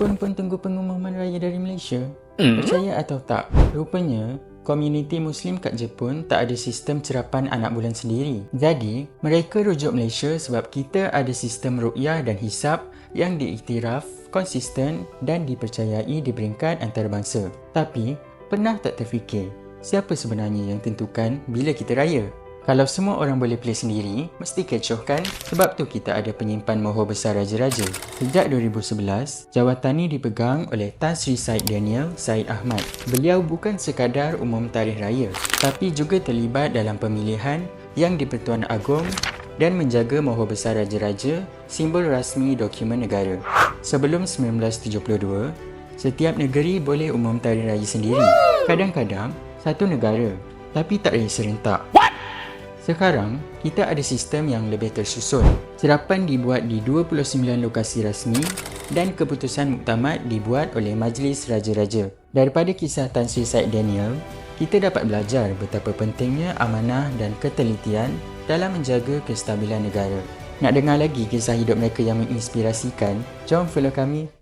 Jepun pun tunggu pengumuman raya dari Malaysia. Percaya atau tak, rupanya komuniti Muslim kat Jepun tak ada sistem cerapan anak bulan sendiri. Jadi, mereka rujuk Malaysia sebab kita ada sistem ru'yah dan hisap yang diiktiraf, konsisten dan dipercayai di peringkat antarabangsa. Tapi, pernah tak terfikir siapa sebenarnya yang tentukan bila kita raya? Kalau semua orang boleh pilih sendiri, mesti kecoh kan? Sebab tu kita ada penyimpan mohon besar Raja-Raja. Sejak 2011, jawatan ini dipegang oleh Tan Sri Said Daniel Said Ahmad. Beliau bukan sekadar umum tarikh raya, tapi juga terlibat dalam pemilihan yang di-Pertuan Agong dan menjaga mohon besar Raja-Raja, simbol rasmi dokumen negara. Sebelum 1972, setiap negeri boleh umum tarikh raya sendiri. Kadang-kadang, satu negara, tapi tak raya serentak. Sekarang, kita ada sistem yang lebih tersusun. Serapan dibuat di 29 lokasi rasmi dan keputusan muktamad dibuat oleh Majlis Raja-Raja. Daripada kisah Tan Sri Said Daniel, kita dapat belajar betapa pentingnya amanah dan ketelitian dalam menjaga kestabilan negara. Nak dengar lagi kisah hidup mereka yang menginspirasikan? Jom follow kami